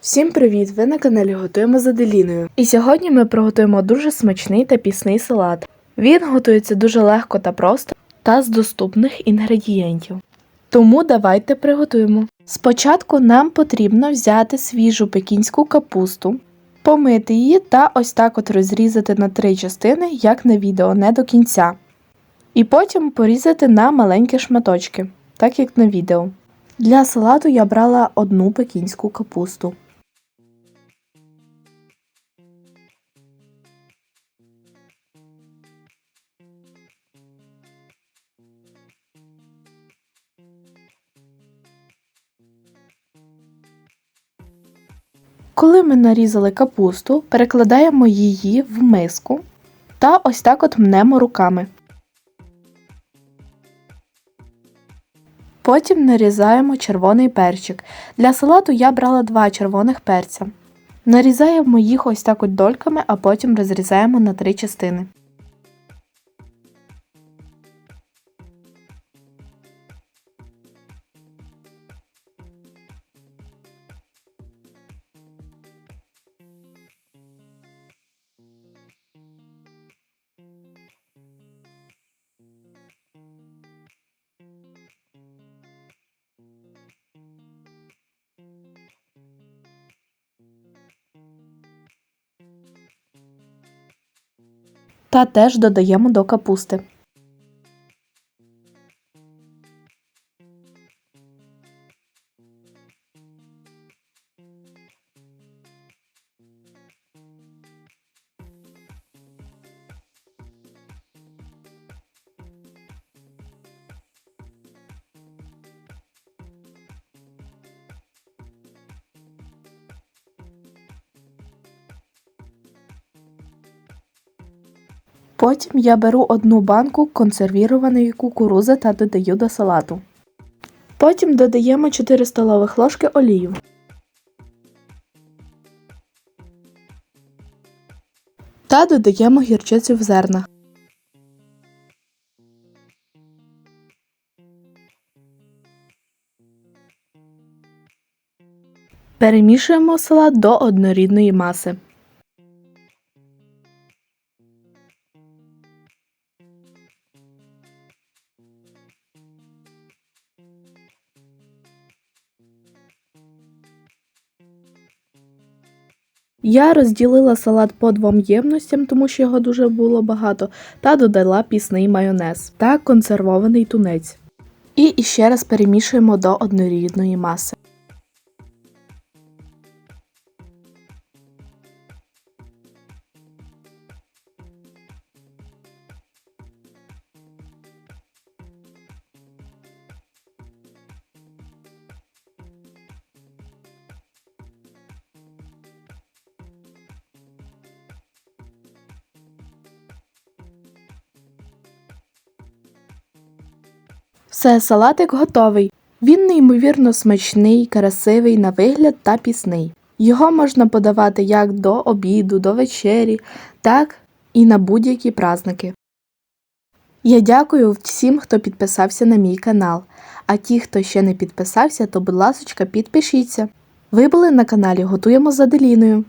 Всім привіт! Ви на каналі Готуємо за Деліною. І сьогодні ми приготуємо дуже смачний та пісний салат. Він готується дуже легко та просто та з доступних інгредієнтів. Тому давайте приготуємо. Спочатку нам потрібно взяти свіжу пекінську капусту, помити її та ось так от розрізати на три частини, як на відео, не до кінця. І потім порізати на маленькі шматочки, так як на відео. Для салату я брала одну пекінську капусту. Коли ми нарізали капусту, перекладаємо її в миску та ось так от мнемо руками. Потім нарізаємо червоний перчик. Для салату я брала два червоних перця. Нарізаємо їх ось так от дольками, а потім розрізаємо на три частини. Та теж додаємо до капусти. Потім я беру одну банку консервірованої кукурузи та додаю до салату. Потім додаємо 4 столових ложки олію. Та додаємо гірчицю в зернах. Перемішуємо салат до однорідної маси. Я розділила салат по двом ємностям, тому що його дуже було багато, та додала пісний майонез та консервований тунець. І іще раз перемішуємо до однорідної маси. Все, салатик готовий. Він неймовірно смачний, красивий на вигляд та пісний. Його можна подавати як до обіду, до вечері, так і на будь-які праздники. Я дякую всім, хто підписався на мій канал. А ті, хто ще не підписався, то будь ласочка, підпишіться. Ви були на каналі Готуємо за Деліною.